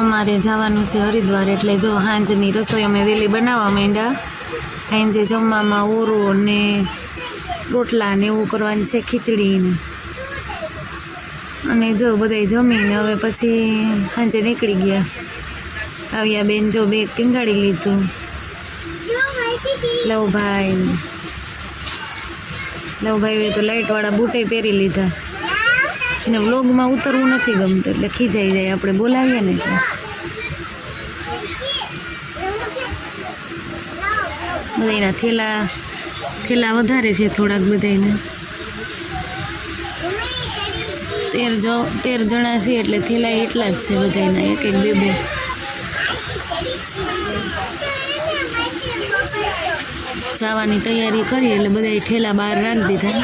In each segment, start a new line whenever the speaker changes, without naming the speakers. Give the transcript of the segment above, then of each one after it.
અમારે જવાનું છે હરિદ્વાર, એટલે જો સાંજની રસોઈ અમે વહેલી બનાવવા માંડ્યા. સાંજે જમવામાં ઓરો ને રોટલા ને એવું કરવાનું છે ખીચડીને અને જો બધાય જમીને હવે પછી સાંજે નીકળી ગયા. આવ્યા બેન જો બેગ ટીંગાડી લીધું. લવભાઈ લવભાઈએ તો લાઇટવાળા બૂટે પહેરી લીધા. એને વ્લોગમાં ઉતરવું નથી ગમતું, એટલે ખીજાઈ જાય. આપણે બોલાવીએ ને એટલે. બધાના થેલા થેલા વધારે છે થોડાક બધાને તેર જો, તેર જણા છે એટલે થેલા એટલા જ છે બધાના એક એક બે બે. જવાની તૈયારી કરી એટલે બધા ઠેલા બહાર રાખી દીધા.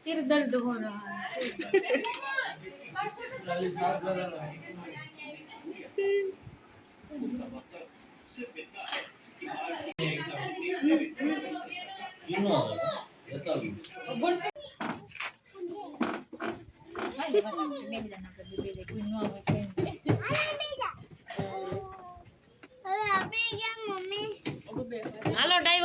सिर दर्द हो रहा है Ini mau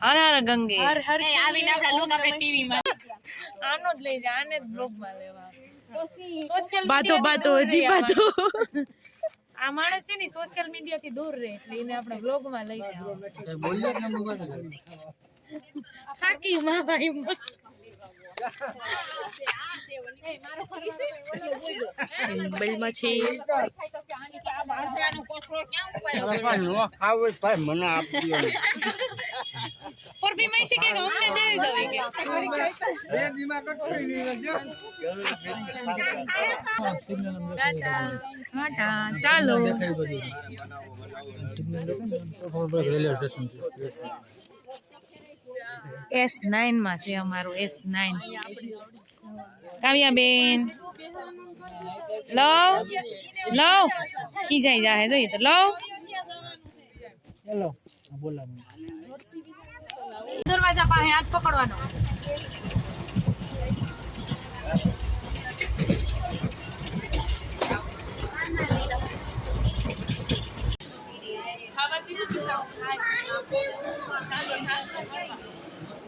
હર હર ગંગે
આવીને આપણા લોક આપણે ટીવીમાં
આનો જ લઈ જાય આને જ બ્લોગમાં લેવા સોશિયલ બાતો બાતો હજી બાતો આ માણસ છે ને સોશિયલ મીડિયા થી દૂર રહે એટલે એને આપણે બ્લોગમાં લઈ જાવ
બોલ્યા કે નંબર બાદ
હાકી માં ભાઈ બલમાં છે.
ખાવ ભાઈ મને આપજો
પર બી મેં શીખે કે અમને દે દો કે
એ દિમાગ કટોઈ નહીં
ટાટા ટાટા ચાલો એસ નાઇન માં છે અમારું એસ નાઇન કાવ્યાબેન લવ લવ ખીજાઈ જાહે જોઈએ તો લવ
હેલો બોલા
દરવાજા પાસે હાથ પકડવાનો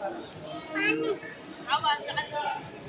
Mommy. How about saka